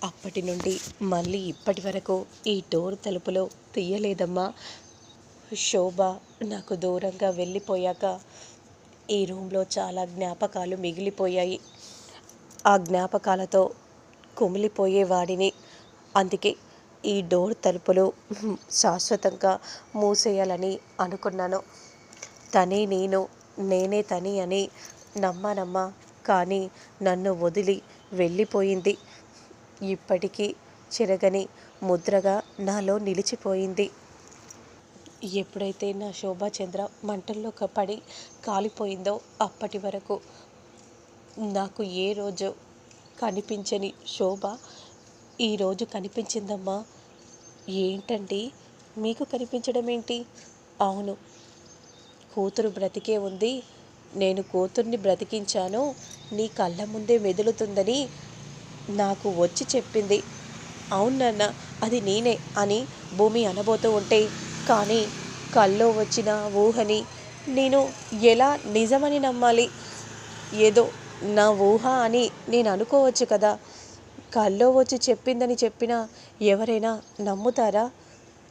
అప్పటి నుండి మళ్ళీ ఇప్పటి వరకు ఈ డోర్ తలుపులో తీయలేదమ్మా. శోభ నాకు దూరంగా వెళ్ళిపోయాక ఈ రూమ్లో చాలా జ్ఞాపకాలు మిగిలిపోయాయి. ఆ జ్ఞాపకాలతో కుమిలిపోయేవాడిని అందుకే ఈ డోర్ తలుపులు శాశ్వతంగా మూసేయాలని అనుకున్నాను. తనే నేను నేనే తని అని నమ్మనమ్మా. కానీ నన్ను వదిలి వెళ్ళిపోయింది. ఇప్పటికీ చెరగని ముద్రగా నాలో నిలిచిపోయింది. ఎప్పుడైతే నా శోభాచంద్ర మంటల్లో క- పడి కాలిపోయిందో అప్పటి వరకు నాకు ఏ రోజు కనిపించని శోభ ఈరోజు కనిపించిందమ్మా. ఏంటండి? మీకు కనిపించడం ఏంటి అవును కూతురు బ్రతికే ఉంది. నేను కూతుర్ని బ్రతికించాను. నీ కళ్ళ ముందే మెదులుతుందని నాకు వచ్చి చెప్పింది. అవునన్న అది నేనే అని భూమి అనబోతూ ఉంటే కానీ కల్లో వచ్చిన ఊహని నేను ఎలా నిజమని నమ్మాలి? ఏదో నా ఊహ అని నేను అనుకోవచ్చు కదా. కల్లో వచ్చి చెప్పిందని చెప్పినా ఎవరైనా నమ్ముతారా?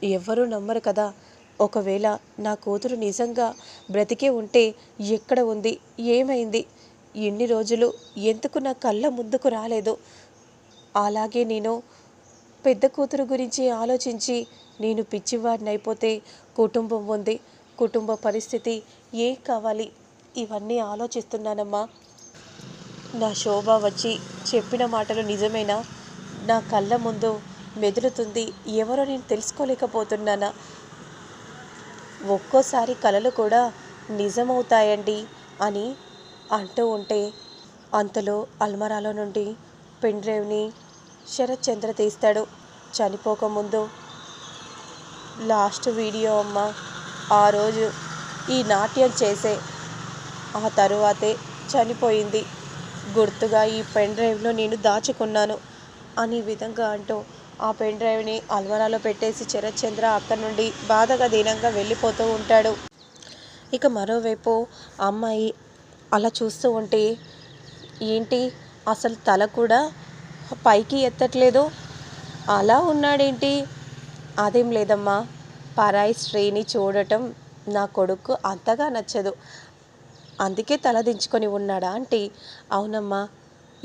ఎవ్వరూ నమ్మరు కదా. ఒకవేళ నా కూతురు నిజంగా బ్రతికే ఉంటే ఎక్కడ ఉంది? ఏమైంది? ఎన్ని రోజులు ఎందుకు నా కళ్ళ ముందుకు రాలేదు? అలాగే నేను పెద్ద కూతురు గురించి ఆలోచించి నేను పిచ్చివాడిని అయిపోతే కుటుంబం ఉంది కుటుంబ పరిస్థితి ఏం కావాలి? ఇవన్నీ ఆలోచిస్తున్నానమ్మా. నా శోభ వచ్చి చెప్పిన మాటలు నిజమేనా? నా కళ్ళ ముందు మెదులుతుంది. ఎవరో నేను తెలుసుకోలేకపోతున్నానా? ఒక్కోసారి కళలు కూడా నిజమవుతాయండి అని అంటూ ఉంటే అంతలో అల్మరాలో నుండి పెన్ డ్రైవ్ని శరత్ చంద్ర తీస్తాడు. చనిపోకముందు లాస్ట్ వీడియో అమ్మ. ఆ రోజు ఈ నాట్యం చేసే ఆ తరువాతే చనిపోయింది. గుర్తుగా ఈ పెన్ డ్రైవ్లో నేను దాచుకున్నాను అనే విధంగా అంటూ ఆ పెన్ డ్రైవ్ని అల్మరాలో పెట్టేసి శరత్ చంద్ర అక్కడి నుండి బాధగా దీనంగా వెళ్ళిపోతూ ఉంటాడు. ఇక మరోవైపు అమ్మాయి అలా చూస్తూ ఉంటే ఏంటి? అసలు తల కూడా పైకి ఎత్తట్లేదు. అలా ఉన్నాడేంటి? అదేం లేదమ్మా. పరాయి స్త్రీని చూడటం నా కొడుకు అంతగా నచ్చదు. అందుకే తల దించుకొని ఉన్నాడా అంటే అవునమ్మా.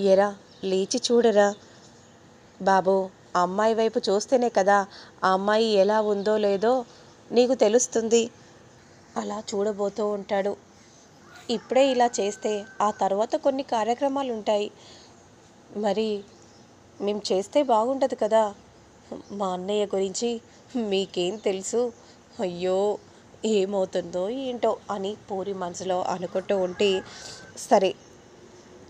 ఎరా లేచి చూడరా. బాబు అమ్మాయి వైపు చూస్తేనే కదా ఆ అమ్మాయి ఎలా ఉందో లేదో నీకు తెలుస్తుంది. అలా చూడబోతూ ఉంటాడు. ఇప్పుడే ఇలా చేస్తే ఆ తర్వాత కొన్ని కార్యక్రమాలు ఉంటాయి మరి మేము చేస్తే బాగుంటుంది కదా. మా అన్నయ్య గురించి మీకేం తెలుసు? అయ్యో ఏమవుతుందో ఏంటో అని పూరి మనసులో అనుకుంటూ ఉంటే సరే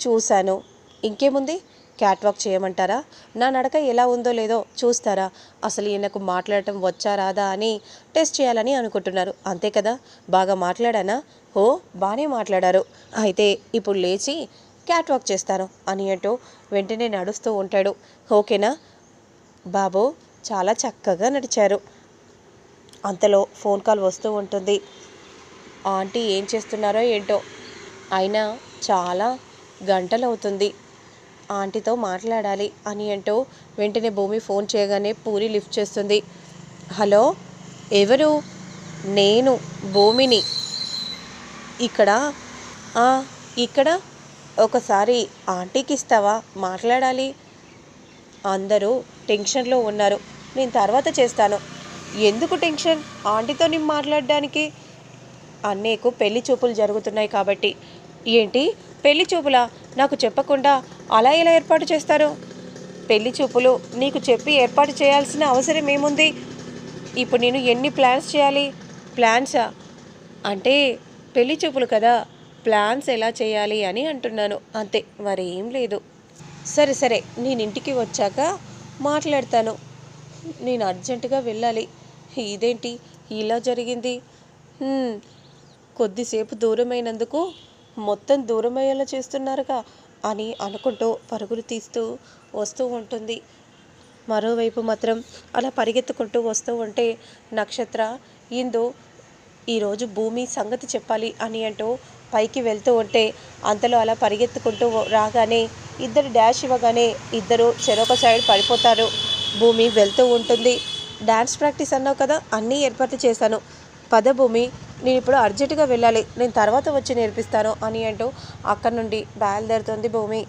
చూశాను. ఇంకేముంది? క్యాట్ వాక్ చేయమంటారా? నా నడక ఎలా ఉందో లేదో చూస్తారా? అసలు ఈయనకు మాట్లాడటం వచ్చా రాదా అని టెస్ట్ చేయాలని అనుకుంటున్నారు. అంతే కదా? బాగా మాట్లాడానా? ఓ బాగానే మాట్లాడారు. అయితే ఇప్పుడు లేచి క్యాట్ వాక్ చేస్తాను అని అంటూ వెంటనే నడుస్తూ ఉంటాడు. ఓకేనా? బాబు చాలా చక్కగా నడిచారు. అంతలో ఫోన్ కాల్ వస్తూ ఉంటుంది. ఆంటీ ఏం చేస్తున్నారో ఏంటో? అయినా చాలా గంటలు అవుతుంది ఆంటీతో మాట్లాడాలి అని అంటూ వెంటనే భూమి ఫోన్ చేయగానే పూరి లిఫ్ట్ చేస్తుంది. హలో? ఎవరు? నేను భూమిని. ఇక్కడ? ఇక్కడ? ఒకసారి ఆంటీకి ఇస్తావా? మాట్లాడాలి. అందరూ టెన్షన్లో ఉన్నారు. నేను తర్వాత చేస్తాను. ఎందుకు టెన్షన్? ఆంటీతో నేను మాట్లాడడానికి? అన్నయ్యకు పెళ్ళి చూపులు జరుగుతున్నాయి కాబట్టి. ఏంటి? పెళ్ళి చూపులా? నాకు చెప్పకుండా అలా ఎలా ఏర్పాటు చేస్తారు? పెళ్ళి చూపులు నీకు చెప్పి ఏర్పాటు చేయాల్సిన అవసరం ఏముంది? ఇప్పుడు నేను ఎన్ని ప్లాన్స్ చేయాలి? ప్లాన్సా? అంటే పెళ్ళి చూపులు కదా. ప్లాన్స్ ఎలా చేయాలి అని అంటున్నాను. అంతే మరేం లేదు. సరే సరే నేను ఇంటికి వచ్చాక మాట్లాడతాను. నేను అర్జెంటుగా వెళ్ళాలి. ఇదేంటి? ఇలా జరిగింది. కొద్దిసేపు దూరమైనందుకు మొత్తం దూరమయ్యేలా చేస్తున్నారుగా అని అనుకుంటూ పరుగులు తీస్తూ వస్తూ ఉంటుంది. మరోవైపు మాత్రం అలా పరిగెత్తుకుంటూ వస్తూ ఉంటే నక్షత్ర ఇందు ఈరోజు భూమి సంగతి చెప్పాలి అని అంటూ పైకి వెళ్తూ ఉంటే అంతలో అలా పరిగెత్తుకుంటూ రాగానే ఇద్దరు డాష్ ఇవ్వగానే ఇద్దరు చెరొక సైడ్ పడిపోతారు. భూమి వెళ్తూ ఉంటుంది. డ్యాన్స్ ప్రాక్టీస్ అన్నావు కదా అన్నీ ఏర్పాట్లు చేశాను. పద భూమి నేను ఇప్పుడు అర్జెంటుగా వెళ్ళాలి. నేను తర్వాత వచ్చి నేర్పిస్తాను అని అంటూ అక్కడ నుండి బయలుదేరుతుంది భూమి.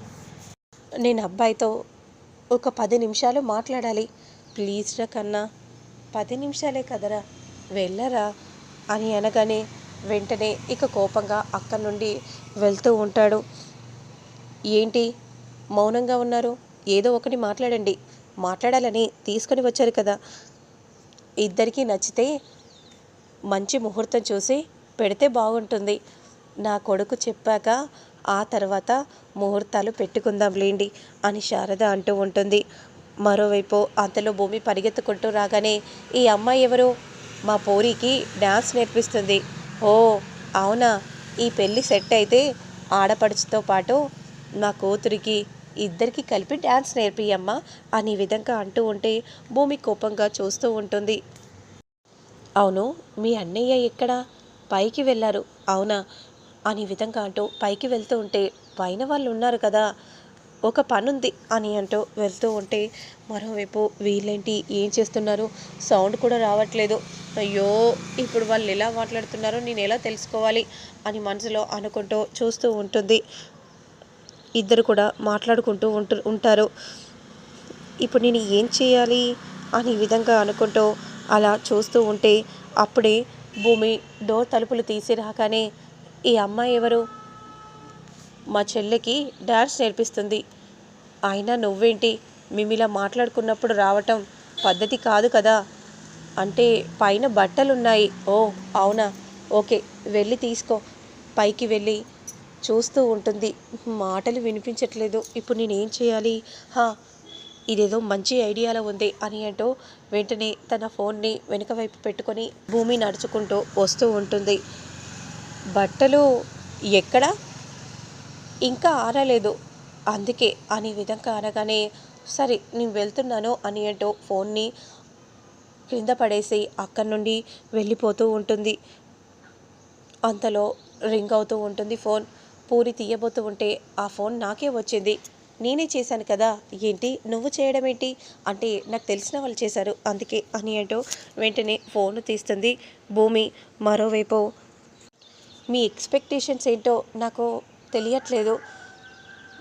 నేను అబ్బాయితో ఒక పది నిమిషాలు మాట్లాడాలి. ప్లీజ్ రా కన్నా. పది నిమిషాలే కదరా. వెళ్ళరా అని అనగానే వెంటనే ఇక కోపంగా అక్కడి నుండి వెళ్తూ ఉంటాడు. ఏంటి? మౌనంగా ఉన్నారు? ఏదో ఒకటి మాట్లాడండి. మాట్లాడాలని తీసుకొని వచ్చారు కదా. ఇద్దరికీ నచ్చితే మంచి ముహూర్తం చూసి పెడితే బాగుంటుంది. నా కొడుకు చెప్పాక ఆ తర్వాత ముహూర్తాలు పెట్టుకుందాం లేండి అని శారద అంటూ ఉంటుంది. మరోవైపు అంతలో భూమి పరిగెత్తుకుంటూ రాగానే ఈ అమ్మాయి ఎవరు? మా పోరికి డ్యాన్స్ నేర్పిస్తుంది. ఓ అవునా. ఈ పెళ్ళి సెట్ అయితే ఆడపడుచుతో పాటు నా కూతురికి ఇద్దరికి కలిపి డ్యాన్స్ నేర్పియమ్మా అని విధంగా అంటూ ఉంటే భూమి కోపంగా చూస్తూ ఉంటుంది. అవును మీ అన్నయ్య ఎక్కడ? పైకి వెళ్ళారు. అవునా అని విధంగా అంటూ పైకి వెళ్తూ ఉంటే పైన వాళ్ళు ఉన్నారు కదా ఒక పనుంది అని అంటూ వెళ్తూ ఉంటే మరోవైపు వీళ్ళేంటి ఏం చేస్తున్నారు? సౌండ్ కూడా రావట్లేదు. అయ్యో ఇప్పుడు వాళ్ళు ఎలా మాట్లాడుతున్నారో నేను ఎలా తెలుసుకోవాలి అని మనసులో అనుకుంటూ చూస్తూ ఉంటుంది. ఇద్దరు కూడా మాట్లాడుకుంటూ ఉంటు ఉంటారు. ఇప్పుడు నేను ఏం చేయాలి అని విధంగా అనుకుంటూ అలా చూస్తూ ఉంటే అప్పుడే భూమి డోర్ తలుపులు తీసి రాగానే ఈ అమ్మాయి ఎవరు? మా చెల్లెకి డాన్స్ నేర్పిస్తుంది. అయినా నువ్వేంటి? మేము ఇలా మాట్లాడుకున్నప్పుడు రావటం పద్ధతి కాదు కదా. అంటే పైన బట్టలు ఉన్నాయి ఓ అవునా? ఓకే వెళ్ళి తీసుకో. పైకి వెళ్ళి చూస్తూ ఉంటుంది. మాటలు వినిపించట్లేదు. ఇప్పుడు నేనేం చేయాలి? హా ఇదేదో మంచి ఐడియాలో ఉంది అని అంటూ వెంటనే తన ఫోన్ని వెనుక వైపు పెట్టుకొని భూమి నడుచుకుంటూ వస్తూ ఉంటుంది. బట్టలు ఎక్కడ? ఇంకా ఆరలేదు అందుకే అనే విధంగా అనగానే సరే నేను వెళ్తున్నాను అని అంటూ ఫోన్ని క్రింద పడేసి అక్కడి నుండి వెళ్ళిపోతూ ఉంటుంది. అంతలో రింగ్ అవుతూ ఉంటుంది ఫోన్. పూరి తీయబోతూ ఉంటే ఆ ఫోన్ నాకే వచ్చింది. నేనే చేశాను కదా ఏంటి నువ్వు చేయడం ఏంటి అంటే నాకు తెలిసిన వాళ్ళు చేశారు అందుకే అని అంటూ వెంటనే ఫోన్ తీస్తుంది భూమి. మరోవైపు మీ ఎక్స్పెక్టేషన్స్ ఏంటో నాకు తెలియట్లేదు.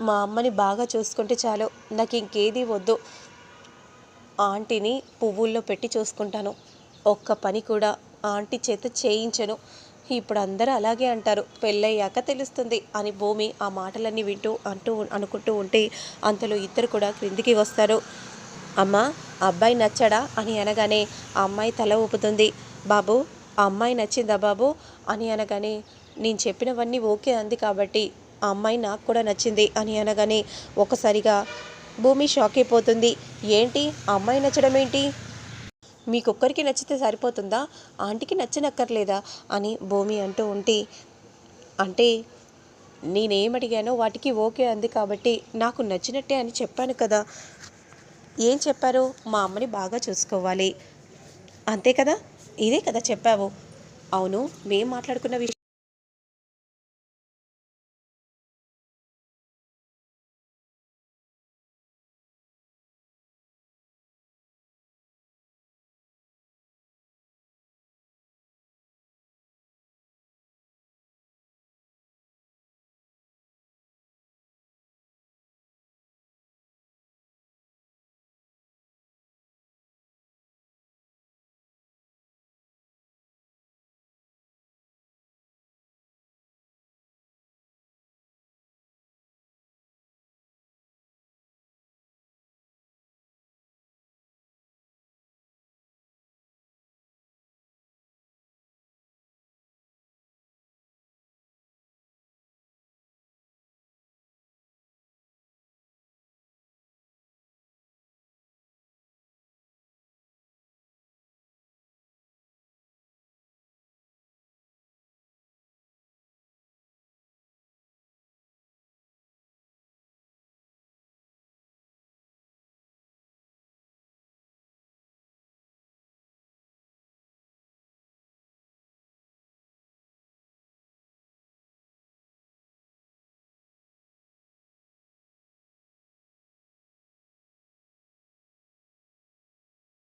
మా అమ్మని బాగా చూసుకుంటే చాలు నాకు ఇంకేది వద్దు. ఆంటీని పువ్వుల్లో పెట్టి చూసుకుంటాను. ఒక్క పని కూడా ఆంటీ చేత చేయించను. ఇప్పుడు అందరూ అలాగే అంటారు. పెళ్ళయ్యాక తెలుస్తుంది అని భూమి ఆ మాటలన్నీ వింటూ అంటూ అనుకుంటూ ఉంటే అంతలో ఇద్దరు కూడా క్రిందికి వస్తారు. అమ్మ అబ్బాయి నచ్చడా అని అనగానే ఆ అమ్మాయి తల ఊపుతుంది. బాబు ఆ అమ్మాయి నచ్చిందా బాబు అని అనగానే నేను చెప్పినవన్నీ ఓకే అంది కాబట్టి ఆ అమ్మాయి నాకు కూడా నచ్చింది అని అనగానే ఒకసారిగా భూమి షాక్ అయిపోతుంది. ఏంటి? అమ్మాయి నచ్చడం ఏంటి మీకొక్కరికి నచ్చితే సరిపోతుందా? ఆంటీకి నచ్చనక్కర్లేదా? అని భూమి అంటూ ఉంటే అంటే నేనేమడిగానో వాటికి ఓకే అంది కాబట్టి నాకు నచ్చినట్టే అని చెప్పాను కదా. ఏం చెప్పారు? మా అమ్మని బాగా చూసుకోవాలి. అంతే కదా? ఇదే కదా చెప్పావు. అవును మేం మాట్లాడుకున్న విషయం